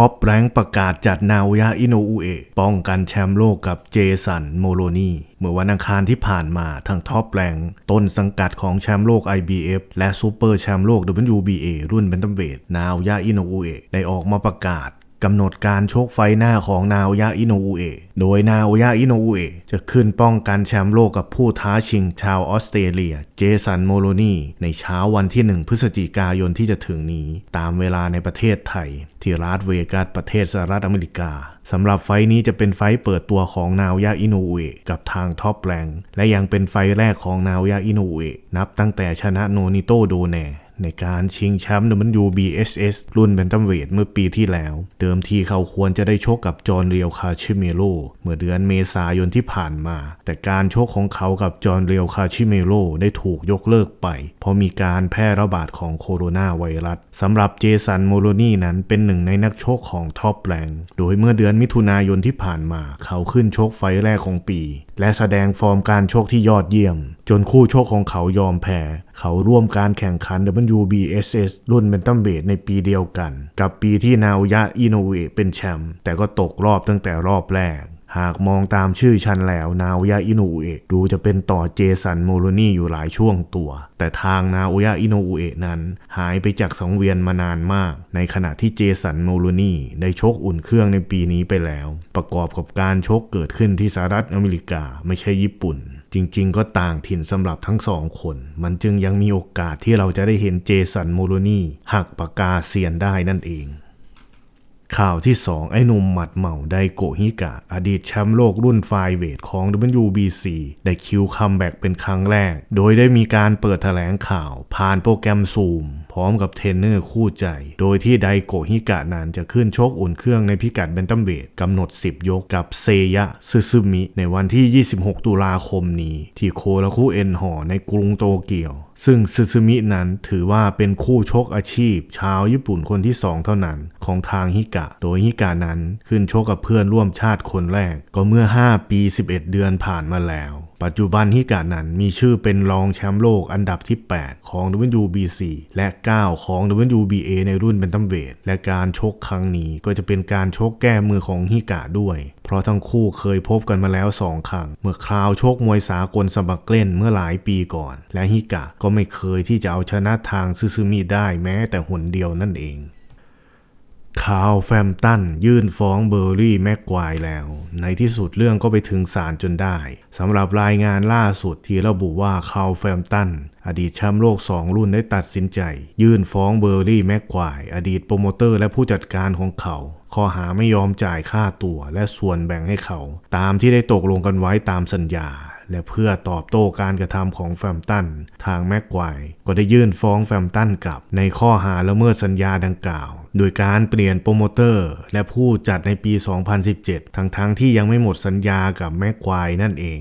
ท็อปแรงประกาศจัดนาวยาอิโนอุเอะป้องกันแชมป์โลกกับเจสันโมโลนีเมื่อวันอังคารที่ผ่านมาทางท็อปแรงต้นสังกัดของแชมป์โลก IBF และซูเปอร์แชมป์โลก WBA รุ่นเบนตัมเวทนาวยาอิโนอุเอะได้ออกมาประกาศ กำหนดการชกไฟหน้าของนาวยาอิโนอุเอะโดยนาวยาอิโนอุเอะจะขึ้นป้องกันแชมป์โลกกับผู้ท้าชิงชาวออสเตรเลีย เจสันโมโลนีในเช้าวันที่ 1 พฤศจิกายนที่จะถึงนี้ ตามเวลาในประเทศไทย ที่รัฐเวกัสประเทศสหรัฐอเมริกาสำหรับไฟนี้จะเป็นไฟเปิดตัวของนาวยาอิโนอุเอะกับทางท็อปแรงและยังเป็นไฟแรกของนาวยาอิโนอุเอะนับตั้งแต่ชนะโนนิโตโดแน ในการชิงแชมป์ WBSS รุ่นแบนตัมเวทเมื่อปีที่แล้ว เดิมทีเขาควรจะได้โชกกับจอห์นเรียวคาชิเมโรเมื่อเดือนเมษายนที่ผ่านมา แต่การโชกของเขากับจอห์นเรียวคาชิเมโรได้ถูกยกเลิกไป เพราะมีการแพร่ระบาดของโคโรนาไวรัสสำหรับเจสันโมโลนี่นั้นเป็นหนึ่งในนักโชกของท็อปแรงโดยเมื่อเดือนมิถุนายนที่ผ่านมา เขาขึ้นโชกไฟแรกของปี และแสดงฟอร์มการโชคที่ยอดเยี่ยม จนคู่โชคของเขายอมแพ้ เขาร่วมการแข่งขัน WBSS รุ่นเบนตัมเบดในปีเดียวกัน กับปีที่นาวยะอิโนเวเป็นแชมป์แต่ก็ตกรอบตั้งแต่รอบแรก หากมองตามชื่อชันแล้วนาวยาอิโนอุเอะดูจะเป็นต่อเจสันโมโลนี่อยู่หลายช่วงตัว แต่ทางนาวยาอิโนอุเอะนั้น หายไปจากสังเวียนมานานมาก ในขณะที่เจสันโมโลนี่ได้ชกอุ่นเครื่องในปีนี้ไปแล้ว ประกอบกับการชกเกิดขึ้นที่สหรัฐอเมริกาไม่ใช่ญี่ปุ่นจริงๆ ก็ต่างถิ่นสำหรับทั้งสองคน มันจึงยังมีโอกาสที่เราจะได้เห็นเจสันโมโลนี่หักปากกาเซียนได้นั่นเอง ข่าวที่2ไอ้หนุ่มหมัดเหมาไดโกฮิกะ อดีตแชมป์โลกรุ่นไฟเวทของ WBC ได้คิวคัมแบ็กเป็นครั้งแรก โดยได้มีการเปิดแถลงข่าวผ่านโปรแกรมซูม ร้อมกับเทรนเนอร์คู่ใจ โดยที่ไดโกฮิกะนั้นจะขึ้นชกอุ่นเครื่องในพิกัดเบนตัมเวทกำหนด 10 ยกกับเซยะซึซึมิ ในวันที่ 26 ตุลาคมนี้ ที่โคราคุเอ็นหอในกรุงโตเกียว ซึ่งซึซึมินั้นถือว่าเป็นคู่ชกอาชีพ ชาวญี่ปุ่นคนที่ 2 เท่านั้น ของทางฮิกะ โดยฮิกะนั้นขึ้นชกกับเพื่อนร่วมชาติคนแรก ก็เมื่อ 5 ปี 11 เดือนผ่านมาแล้ว ปัจจุบันฮิกะนันมีชื่อเป็นรองแชมป์โลกอันดับที่ 8 ของ WBC และ 9 ของ WBA ในรุ่นเบนตัมเวทและการชกครั้งนี้ก็จะเป็นการชกแก้มือของฮิกะด้วย เพราะทั้งคู่เคยพบกันมาแล้ว 2 ครั้ง เมื่อคราวชกมวยสากลสมัครเล่นเมื่อหลายปีก่อน และฮิกะก็ไม่เคยที่จะเอาชนะทางซึซึมิได้แม้แต่หนเดียวนั่นเอง คาวแฟมตันยื่นฟ้องเบอร์รี่แม็กควายแล้ว ในที่สุดเรื่องก็ไปถึงศาลจนได้สำหรับรายงานล่าสุดที่ระบุว่าคาวแฟมตันอดีตแชมป์โลก 2 รุ่นได้ตัดสินใจ ยื่นฟ้องเบอร์รี่แม็กควายอดีตโปรโมเตอร์และผู้จัดการของเขา ข้อหาไม่ยอมจ่ายค่าตัวและส่วนแบ่งให้เขา ตามที่ได้ตกลงกันไว้ตามสัญญา และเพื่อตอบโต้การกระทำของแฟมตัน ทางแม็กควายก็ได้ยื่นฟ้องแฟมตันกลับ ในข้อหาละเมิดสัญญาดังกล่าว โดยการเปลี่ยนโปรโมเตอร์ และผู้จัดในปี 2017 ทั้งๆทที่ยังไม่หมดสัญญากับแม็กควายนั่นเอง